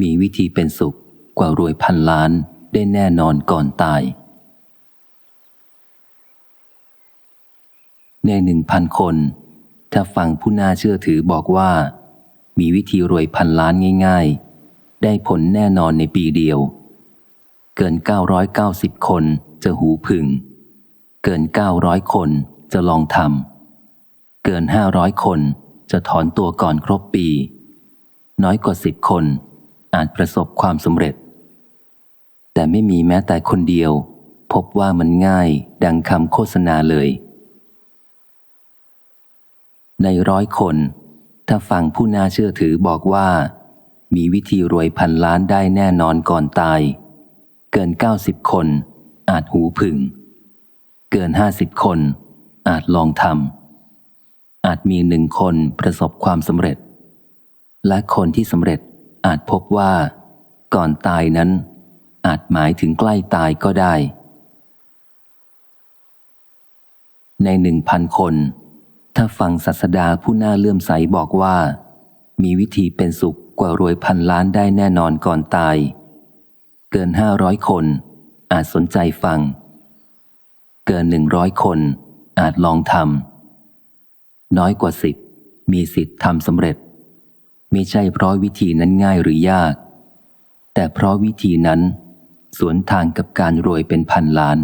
มีวิธีเป็นสุขกว่ารวยพันล้านได้แน่นอนก่อนตาย ในหนึ่งพันคน ถ้าฟังผู้น่าเชื่อถือบอกว่า มีวิธีรวยพันล้านง่าย ๆ ได้ผลแน่นอนในปีเดียว เกิน 990 คนจะหูผึ่ง เกิน 900 คนจะลองทำเกิน 500 คนจะถอนตัวก่อนครบปี น้อยกว่า 10 คน อาจประสบความสำเร็จ แต่ไม่มีแม้แต่คนเดียว พบว่ามันง่ายดังคำโฆษณาเลย ในร้อยคน ถ้าฟังผู้น่าเชื่อถือบอกว่า มีวิธีรวยพันล้านได้แน่นอนก่อนตาย เกิน 90 คน อาจหูผึ่ง เกิน 50 คน อาจลองทำอาจมีหนึ่งคนประสบความสำเร็จ และคนที่สำเร็จ อาจพบว่า ก่อนตายนั้น อาจหมายถึงใกล้ตายก็ได้ ในหนึ่งพันคน ถ้าฟังศาสดาผู้น่าเลื่อมใสบอกว่า มีวิธีเป็นสุขกว่ารวยพันล้านได้แน่นอนก่อนตาย เกินห้าร้อยคน อาจสนใจฟัง เกินหนึ่งร้อยคน อาจลองทำน้อยกว่าสิบมีสิทธิ์ทำสำเร็จ ไม่ใช่เพราะวิธีนั้นง่ายหรือยาก แต่เพราะวิธีนั้น สวนทางกับการรวยเป็นพันล้าน